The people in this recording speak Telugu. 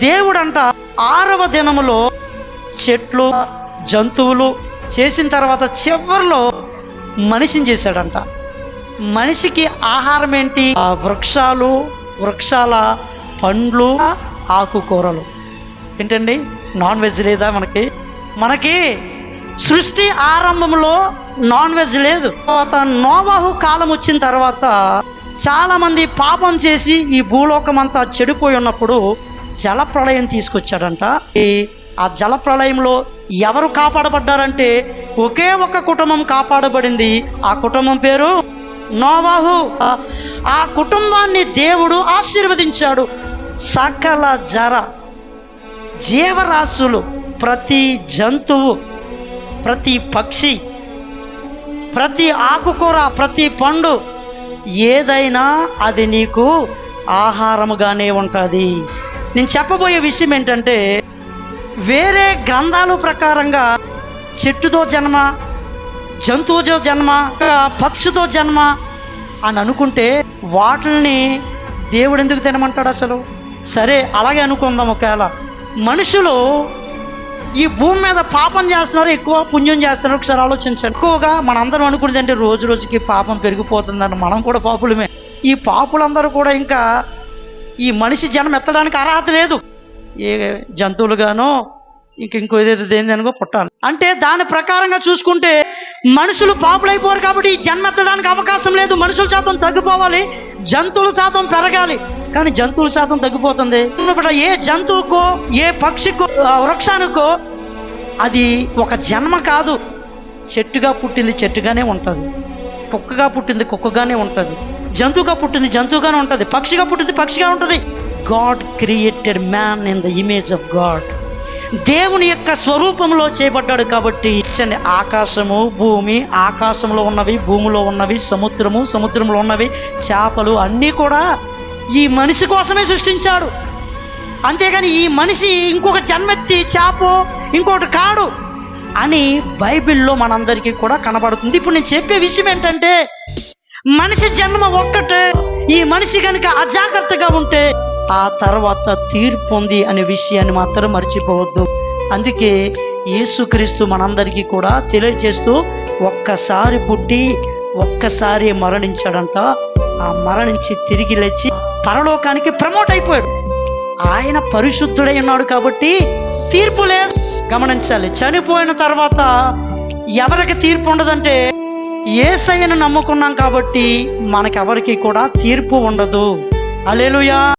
దేవుడంట ఆరవ దినములో చెట్లు జంతువులు చేసిన తర్వాత చివరిలో మనిషిని చేశాడంట. మనిషికి ఆహారం ఏంటి? వృక్షాలు వృక్షాల పండ్లు ఆకుకూరలు. ఏంటండి? నాన్ వెజ్ లేదా మనకి? మనకి సృష్టి ఆరంభంలో నాన్ వెజ్ లేదు. తర్వాత నోవాహు కాలం వచ్చిన తర్వాత చాలామంది పాపం చేసి ఈ భూలోకం అంతా చెడిపోయి ఉన్నప్పుడు జలప్రళయం తీసుకొచ్చాడంట. ఈ ఆ జలప్రళయంలో ఎవరు కాపాడబడ్డారంటే ఒకే ఒక కుటుంబం కాపాడబడింది. ఆ కుటుంబం పేరు నోవాహు. ఆ- ఆ కుటుంబాన్ని దేవుడు ఆశీర్వదించాడు. సకల జర జీవరాశులు ప్రతి జంతువు ప్రతి పక్షి ప్రతి ఆకుకూర ప్రతి పండు ఏదైనా అది నీకు ఆహారముగానే ఉంటుంది. నేను చెప్పబోయే విషయం ఏంటంటే వేరే గ్రంథాలు ప్రకారంగా చెట్టుతో జన్మ జంతువుతో జన్మ పక్షితో జన్మ అని అనుకుంటే వాటిల్ని దేవుడు ఎందుకు తినమంటాడు అసలు? సరే అలాగే అనుకుందాం ఒకవేళ. మనుషులు ఈ భూమి మీద పాపం చేస్తున్నారు ఎక్కువ పుణ్యం చేస్తున్నారు ఒకసారి ఆలోచించండి. ఎక్కువగా మనందరం అనుకునేది అంటే రోజు రోజుకి పాపం పెరిగిపోతుందని మనం కూడా పాపులమే. ఈ పాపులందరూ కూడా ఇంకా ఈ మనిషి జనం ఎత్తడానికి అర్హత లేదు. ఏ జంతువులుగానో ఇంక ఇంకో ఏదేదో దేనిదనుకో పుట్టాలి. అంటే దాని ప్రకారంగా చూసుకుంటే మనుషులు పాపులైపోరు కాబట్టి ఈ జన్మ ఎత్తడానికి అవకాశం లేదు. మనుషుల శాతం తగ్గిపోవాలి జంతువుల శాతం పెరగాలి. కానీ జంతువుల శాతం తగ్గిపోతుంది. ఏ జంతువుకో ఏ పక్షికో వృక్షానికో అది ఒక జన్మ కాదు. చెట్టుగా పుట్టింది చెట్టుగానే ఉంటుంది. కుక్కగా పుట్టింది కుక్కగానే ఉంటుంది. జంతువుగా పుట్టింది జంతువుగానే ఉంటుంది పక్షిగా పుట్టింది పక్షిగా ఉంటుంది. God created man in the image of God దేవుని యొక్క స్వరూపంలో చేయబడ్డాడు కాబట్టి ఇచ్చండి ఆకాశము భూమి ఆకాశంలో ఉన్నవి భూమిలో ఉన్నవి సముద్రము సముద్రంలో ఉన్నవి చేపలు అన్నీ కూడా ఈ మనిషి కోసమే సృష్టించాడు. అంతేగాని ఈ మనిషి ఇంకొక జన్మెత్తి చేపో ఇంకొకటి కాడు అని బైబిల్లో మనందరికీ కూడా కనబడుతుంది. ఇప్పుడు నేను చెప్పే విషయం ఏంటంటే మనిషి జన్మ ఒక్కటే. ఈ మనిషి కనుక అజాగ్రత్తగా ఉంటే ఆ తర్వాత తీర్పు ఉంది అనే విషయాన్ని మాత్రం మర్చిపోవద్దు. అందుకే యేసుక్రీస్తు మనందరికీ కూడా తెలియజేస్తూ ఒక్కసారి పుట్టి ఒక్కసారి మరణించాడంట. ఆ మరణించి తిరిగి లేచి పరలోకానికి ప్రమోట్ అయిపోయాడు. ఆయన పరిశుద్ధుడై ఉన్నాడు కాబట్టి తీర్పు లేదు. గమనించాలి. చనిపోయిన తర్వాత ఎవరికి తీర్పు ఉండదంటే ఏసయ్యను నమ్ముకున్నాం కాబట్టి మనకెవరికి కూడా తీర్పు ఉండదు. అలేలుయా